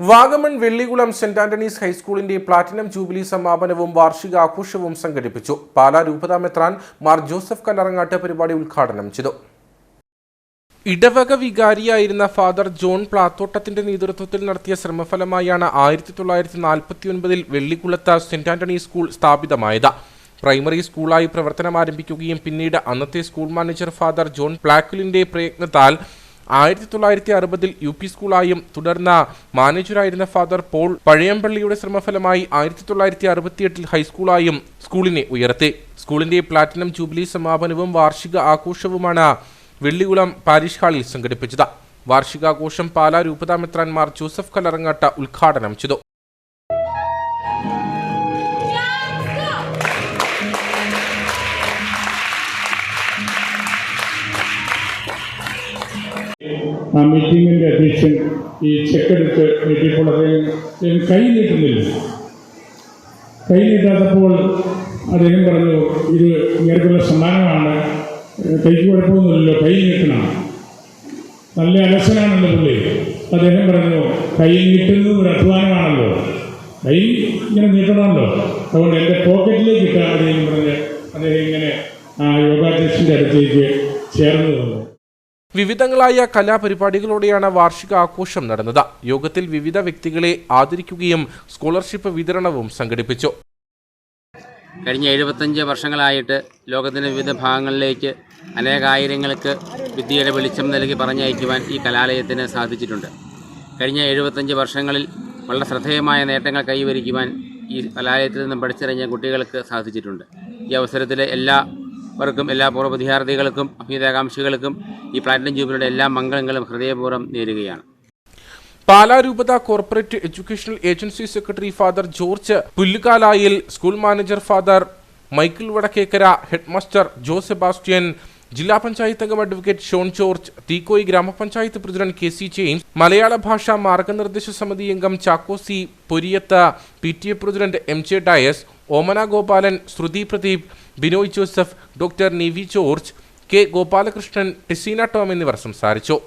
Vagamon Vellikulam saint Antony's ഹൈസ്കൂളിന്റെ platinum jubilee സമാപനവും വാർഷികാഘോഷവും സംഘടിപ്പിച്ചു. പാലാ രൂപതാ മെത്രാൻ മാർ ജോസഫ് കല്ലറങ്ങാട്ട് പരിപാടി ഉദ്ഘാടനം ചെയ്തു. ഇടവക വികാരിയായിരുന്ന ഫാദർ ജോൺ പ്ലാത്തോട്ടത്തിന്റെ നേതൃത്വത്തിൽ നടത്തിയ ശ്രമഫലമായാണ് ആയിരത്തി തൊള്ളായിരത്തി നാൽപ്പത്തി ഒൻപതിൽ വെള്ളിക്കുളത്ത് സെന്റ് ആന്റണീസ് സ്കൂൾ സ്ഥാപിതമായത്. പ്രൈമറി സ്കൂളായി പ്രവർത്തനം ആരംഭിക്കുകയും പിന്നീട് അന്നത്തെ സ്കൂൾ മാനേജർ ഫാദർ ജോൺ പ്ലാക്കുലിന്റെ പ്രയത്നത്താൽ ആയിരത്തി തൊള്ളായിരത്തി അറുപതിൽ യു പി സ്കൂളായും തുടർന്ന് മാനേജറായിരുന്ന ഫാദർ പോൾ പഴയമ്പള്ളിയുടെ ശ്രമഫലമായി ആയിരത്തി തൊള്ളായിരത്തി അറുപത്തിയെട്ടിൽ ഹൈസ്കൂളായും സ്കൂളിനെ ഉയർത്തി. സ്കൂളിന്റെ പ്ലാറ്റിനം ജൂബിലി സമാപനവും വാർഷിക ആഘോഷവുമാണ് വെള്ളികുളം പാരിഷ് ഹാളിൽ സംഘടിപ്പിച്ചത്. വാർഷികാഘോഷം പാലാ രൂപതാ മെത്രാൻമാർ ജോസഫ് കലറങ്ങാട്ട ഉദ്ഘാടനം ചെയ്തു. ആ മീറ്റിങ്ങിന്റെ അധ്യക്ഷൻ ഈ ചെക്കെടുത്ത് നീട്ടിയപ്പോൾ അദ്ദേഹം കൈ നീട്ടുന്നില്ല. കൈ നീട്ടാത്തപ്പോൾ അദ്ദേഹം പറഞ്ഞു ഇത് ഇങ്ങനെയുള്ള സമ്മാനമാണ്. കൈക്ക് കുഴപ്പമൊന്നുമില്ലല്ലോ കൈ നീട്ടണം. നല്ല അലസനാണല്ലോ പുള്ളി. അദ്ദേഹം പറഞ്ഞു കൈ നീട്ടുന്നത് ഒരു അധ്വാനമാണല്ലോ. കൈ ഇങ്ങനെ നീട്ടണമല്ലോ. അതുകൊണ്ട് എന്റെ പോക്കറ്റിലേക്ക് ഇട്ടാൽ അദ്ദേഹം പറഞ്ഞ്. അദ്ദേഹം ഇങ്ങനെ ആ യോഗാധ്യക്ഷന്റെ അടുത്തേക്ക് ചേർന്ന് തന്നു വിവിധങ്ങളായ കലാപരിപാടികളോടെയാണ് വാർഷിക ആഘോഷം നടന്നത്. യോഗത്തിൽ വിവിധ വ്യക്തികളെ ആദരിക്കുകയും സ്കോളർഷിപ്പ് വിതരണവും സംഘടിപ്പിച്ചു. കഴിഞ്ഞ എഴുപത്തഞ്ച് വർഷങ്ങളായിട്ട് ലോകത്തിന്റെ വിവിധ ഭാഗങ്ങളിലേക്ക് അനേകായിരങ്ങൾക്ക് വിദ്യയുടെ വെളിച്ചം നൽകി പറഞ്ഞയക്കുവാൻ ഈ കലാലയത്തിന് സാധിച്ചിട്ടുണ്ട്. കഴിഞ്ഞ എഴുപത്തഞ്ച് വർഷങ്ങളിൽ വളരെ ശ്രദ്ധേയമായ നേട്ടങ്ങൾ കൈവരിക്കുവാൻ ഈ കലാലയത്തിൽ നിന്നും പഠിച്ചിറങ്ങിയ കുട്ടികൾക്ക് സാധിച്ചിട്ടുണ്ട്. ഈ അവസരത്തിൽ എല്ലാവർക്കും എല്ലാ പൂർവ വിദ്യാർത്ഥികൾക്കും അഭ്യുദയകാംക്ഷികൾക്കും ഈ പ്ലാറ്റിനം ജൂബിലിയുടെ എല്ലാ മംഗളങ്ങളും ഹൃദയപൂർവം നേരുകയാണ്. പാലാ രൂപത corporate educational agency secretary father George Pullukalayil school manager father Michael Vadakkekara headmaster Jo Sebastian ജില്ലാ പഞ്ചായത്ത് അംഗം അഡ്വക്കേറ്റ് ഷോൺ ജോർജ് തീക്കോയി ഗ്രാമപഞ്ചായത്ത് പ്രസിഡന്റ് കെ സി ജെയിംസ് മലയാള ഭാഷാ മാർഗനിർദ്ദേശ സമിതി അംഗം Chacko C Poriyath P T A president M J Dias Omana Gopalan Shruthi Pradeep Binoy Joseph doctor Nivi George K Gopalakrishnan Tiseena Tom എന്നിവർ സംസാരിച്ചു.